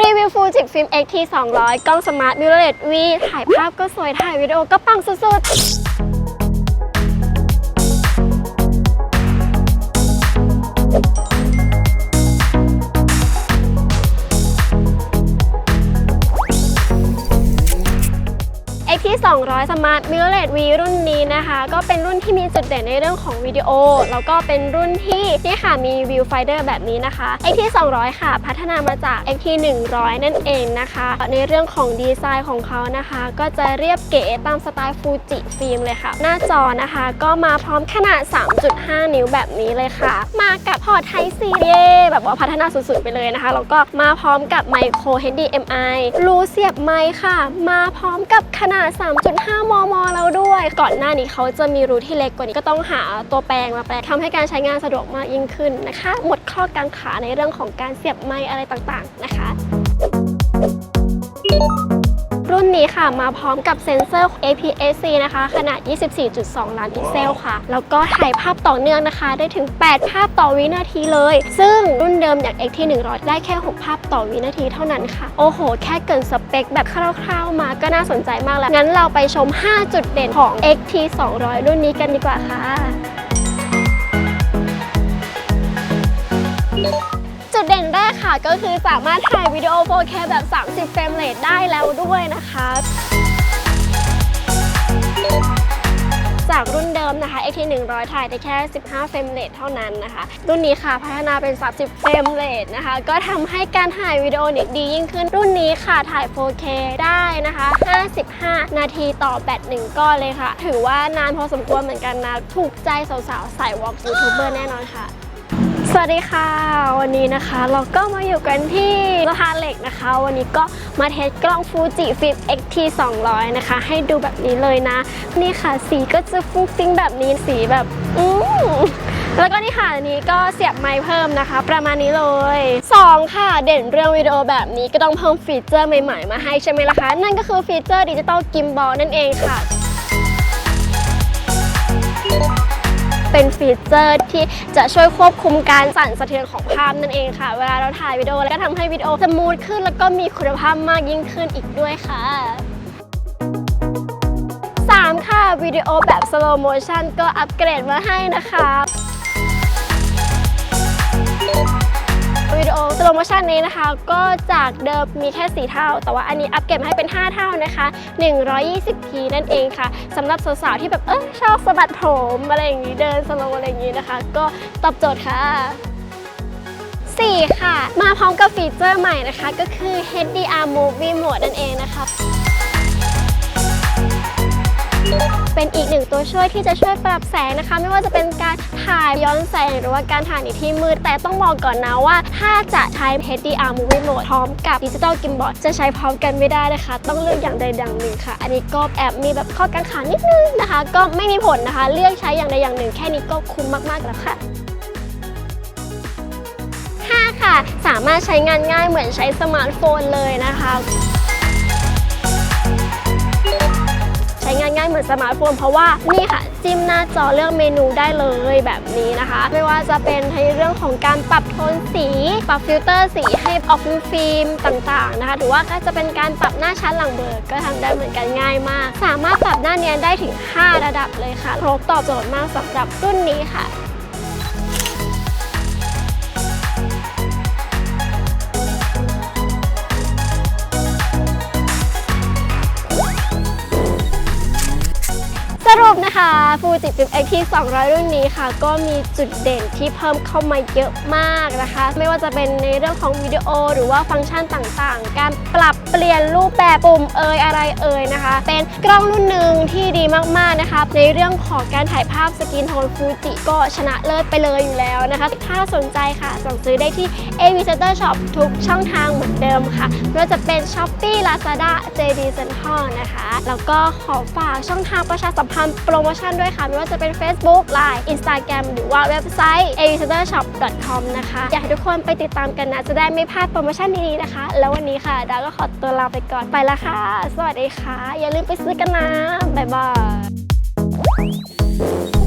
รีวิวฟูจิฟิล์ม XT 200 กล้องสมาร์ทมิเรเลตวีถ่ายภาพก็สวยถ่ายวิดีโอก็ปังสุดๆ XT 200 Smart Mirrorless V รุ่นนี้นะคะ ก็เป็นรุ่นที่มีจุดเด่นในเรื่องของวิดีโอ แล้วก็เป็นรุ่นที่นี่ค่ะมี Viewfinder แบบนี้นะคะ XT 200 ค่ะ พัฒนามาจาก XT 100 นั่นเองนะคะ ในเรื่องของดีไซน์ของเขานะคะ ก็จะเรียบเก๋ตามสไตล์ฟูจิฟิล์มเลยค่ะ หน้าจอนะคะ ก็มาพร้อมขนาด 3.5 นิ้วแบบนี้เลยค่ะ มากับพอร์ต Type C เย่แบบว่าพัฒนาสุดๆไปเลยนะคะ แล้วก็มาพร้อมกับไมโคร HDMI รูเสียบไมค์ค่ะ มาพร้อมกับขนาด3.5 มม แล้วด้วย ก่อนหน้านี้เขาจะมีรูที่เล็กกว่านี้ก็ต้องหาตัวแปลงมาแปลงทำให้การใช้งานสะดวกมากยิ่งขึ้นนะคะ หมดข้อกังขาในเรื่องของการเสียบไม้อะไรต่างๆนะคะ รุ่นนี้ค่ะมาพร้อมกับเซ็นเซอร์ APS-C นะคะ ขนาด 24.2 ล้านพิกเซลค่ะ แล้วก็ถ่ายภาพต่อเนื่องนะคะ ได้ถึง 8 ภาพต่อวินาทีเลย ซึ่งรุ่นเดิมอย่าง XT 100 ได้แค่ 6 ภาพต่อวินาทีเท่านั้นค่ะ โอ้โห แค่เกินสเปคแบบคร่าวๆมาก็น่าสนใจมากแล้ว งั้นเราไปชม 5 จุดเด่นของ XT 200 รุ่นนี้กันดีกว่าค่ะ ค่ะ ก็คือสามารถถ่ายวิดีโอ 4K แบบ 30 เฟรมเรทได้แล้วด้วยนะคะจากรุ่นเดิมนะคะ XT 100 ถ่ายได้แค่ 15 เฟรมเรทเท่านั้นนะคะ รุ่นนี้ค่ะพัฒนาเป็น 30 เฟรมเรทนะคะ ก็ทำให้การถ่ายวิดีโอเนี่ยดียิ่งขึ้น รุ่นนี้ค่ะถ่าย 4K ได้นะคะ 55 นาทีต่อแบตหนึ่งก้อนเลยค่ะ ถือว่านานพอสมควรเหมือนกันนะ ถูกใจสาวๆ สายวอล์กยูทูบเบอร์แน่นอนค่ะ สวัสดีค่ะ วันนี้นะคะเราก็มาอยู่กันที่สะพานเหล็กนะคะ วันนี้ก็มาเทสกล้องฟูจิฟิล์ม XT 200 นะคะ ให้ดูแบบนี้เลยนะ นี่ค่ะสีก็จะฟุ้งฟิ้งแบบนี้สีแบบอืมแล้วก็นี่ค่ะอันนี้ก็เสียบไมค์เพิ่มนะคะ ประมาณนี้เลย 2 ค่ะ เด่นเรื่องวิดีโอแบบนี้ก็ต้องเพิ่มฟีเจอร์ใหม่ๆ มาให้ใช่ไหมล่ะคะ นั่นก็คือฟีเจอร์ดิจิตอลกิมบอลนั่นเองค่ะ ฟีเจอร์ที่จะช่วยควบคุมการสั่นสะเทือนของภาพนั่นเองค่ะ เวลาเราถ่ายวิดีโอแล้วก็ทำให้วิดีโอสมูทขึ้น แล้วก็มีคุณภาพมากยิ่งขึ้นอีกด้วยค่ะ 3 ค่ะวิดีโอแบบสโลโมชันก็อัปเกรดมาให้นะคะ ดีโอ slow motion นี้นะคะ ก็จากเดิมมีแค่ 4 เท่า แต่ว่าอันนี้อัปเกรดมาให้เป็น 5 เท่านะคะ 120p นั่นเองค่ะสำหรับสาวๆที่แบบเออชอบสะบัดผมอะไรอย่างนี้เดินสโลว์อะไรอย่างนี้นะคะ ก็ตอบโจทย์ค่ะ 4 ค่ะ มาพร้อมกับฟีเจอร์ใหม่นะคะ ก็คือ HDR Movie Mode นั่นเองนะคะ เป็นอีกหนึ่งตัวช่วยที่จะช่วยปรับแสงนะคะ ไม่ว่าจะเป็นการถ่ายย้อนแสงหรือว่าการถ่ายในที่มืด แต่ต้องบอกก่อนนะว่า ถ้าจะใช้ HDR Movie Mode พร้อมกับ Digital Gimbal จะใช้พร้อมกันไม่ได้นะคะ ต้องเลือกอย่างใดอย่างหนึ่งค่ะ อันนี้ก็แอบมีแบบข้อกังขานิดนึงนะคะ ก็ไม่มีผลนะคะ เลือกใช้อย่างใดอย่างหนึ่ง แค่นี้ก็คุ้มมากๆแล้วค่ะ5ค่ะ สามารถใช้งานง่ายเหมือนใช้สมาร์ทโฟนเลยนะคะ ง่ายเหมือนสมาร์ทโฟนเพราะว่านี่ค่ะจิ้มหน้าจอเลือกเมนูได้เลยแบบนี้นะคะ ไม่ว่าจะเป็นในเรื่องของการปรับโทนสี ปรับฟิลเตอร์สีให้ออกฟิล์มต่างๆนะคะหรือว่าก็จะเป็นการปรับหน้าชั้นหลังเบอร์ก็ทำได้เหมือนกันง่ายมาก สามารถปรับหน้าเนียนได้ถึง 5 ระดับเลยค่ะครบตอบโจทย์มากสำหรับรุ่นนี้ค่ะ นะคะฟูจิฟิล์ม X ที่200 รุ่นนี้ค่ะ ก็มีจุดเด่นที่เพิ่มเข้ามาเยอะมากนะคะ ไม่ว่าจะเป็นในเรื่องของวิดีโอ หรือว่าฟังก์ชันต่างๆ การปรับเปลี่ยนรูปแบบปุ่มเอ่ยอะไรเอ่ยนะคะ เป็นกล้องรุ่นหนึ่งที่ดีมากๆนะคะ ในเรื่องของการถ่ายภาพสกินโทนฟูจิก็ชนะเลิศไปเลยอยู่แล้วนะคะ ถ้าสนใจค่ะสั่งซื้อได้ที่ AV Center Shop ทุกช่องทางเหมือนเดิมค่ะไม่ว่าจะเป็น Shopee Lazada JD Central นะคะ แล้วก็ขอฝากช่องทางประชาสัมพันธ์โปรโมชั่นด้วยค่ะ ไม่ว่าจะเป็น Facebook Line Instagram หรือว่าเว็บไซต์ a v i s t o r s h o p c o m นะคะ อยากให้ทุกคนไปติดตามกันนะ จะได้ไม่พลาดโปรโมชั่นดีๆนะคะ แล้ววันนี้ค่ะดาก็ขอตัวลาไปก่อนไปละค่ะ สวัสดีค่ะ อย่าลืมไปซื้อกันนะ บ๊ายบาย